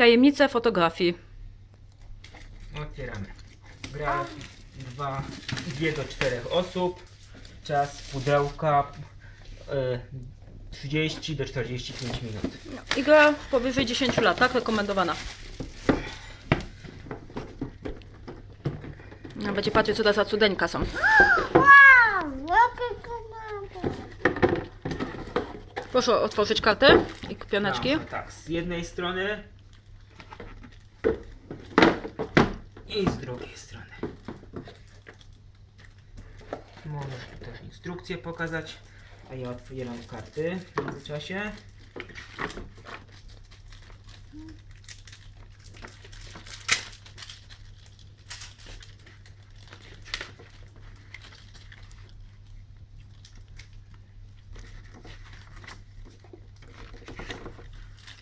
Tajemnice fotografii. Otwieramy. Gra 2, 2 do 4 osób. Czas pudełka y, 30 do 45 minut. I gra powyżej 10 lat, tak? Rekomendowana. No, będzie patrzeć, co to za cudeńka są. Proszę otworzyć kartę i pioneczki. No, tak, z jednej strony i z drugiej strony. Możesz tu też instrukcję pokazać, a ja otwieram karty w międzyczasie.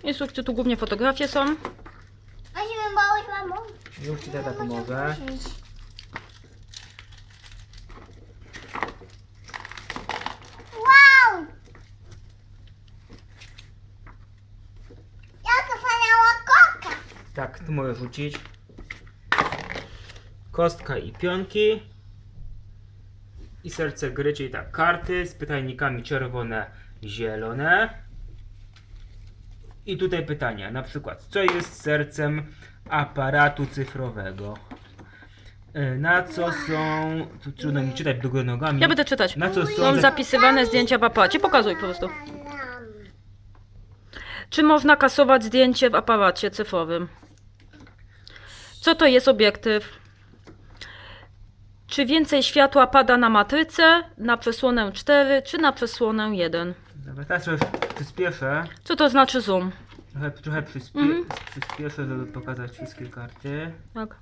Instrukcje tu głównie fotografie są. Się bałeś, mamo? Już Ci tata pomoże. Wow! Jaka wspaniała koka! Tak, tu mogę rzucić. Kostka i pionki. I serce gry, czyli tak, karty z pytajnikami czerwone, zielone. I tutaj pytania, na przykład, co jest sercem aparatu cyfrowego? Y, Na co są, tu trudno mi czytać do góry nogami. Ja będę czytać. Na co są, Są za- zapisywane zdjęcia w aparacie. Pokazuj po prostu. Czy można kasować zdjęcie w aparacie cyfrowym? Co to jest obiektyw? Czy więcej światła pada na matrycę, na przesłonę 4 czy na przesłonę 1? Dobra, teraz trochę przyspieszę. Co to znaczy zoom? Trochę, trochę przyspie, Mhm. przyspieszę, żeby pokazać wszystkie karty. Tak.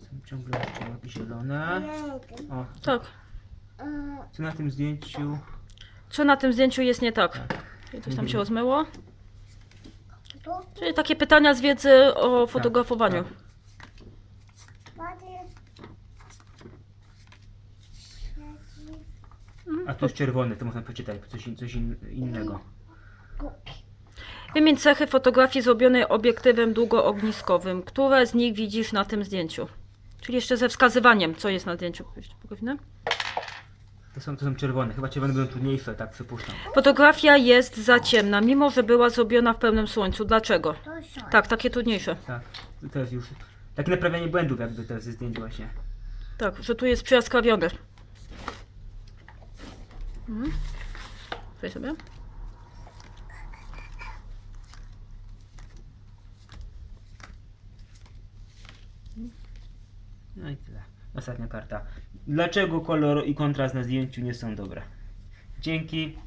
Są ciągle jeszcze zielone. O, Tak. co na tym zdjęciu? Co na tym zdjęciu jest nie tak? I Coś tam się rozmyło. Czyli takie pytania z wiedzy o fotografowaniu. tak. A tu jest czerwony, to można przeczytać, coś, coś in, innego. Wymień cechy fotografii zrobionej obiektywem długoogniskowym. Które z nich widzisz na tym zdjęciu? Czyli jeszcze ze wskazywaniem, co jest na zdjęciu. Jeszcze? To są, to są czerwone, chyba czerwone będą trudniejsze, tak przypuszczam. Fotografia jest za ciemna, mimo że była zrobiona w pełnym słońcu. Dlaczego? Tak, takie trudniejsze. Tak, to jest już takie naprawianie błędów jakby to ze zdjęć właśnie. Tak, że tu jest przyjaskrawiony. Mhm. Weź sobie. No i tyle. Ostatnia karta. Dlaczego kolor i kontrast na zdjęciu nie są dobre? Dzięki.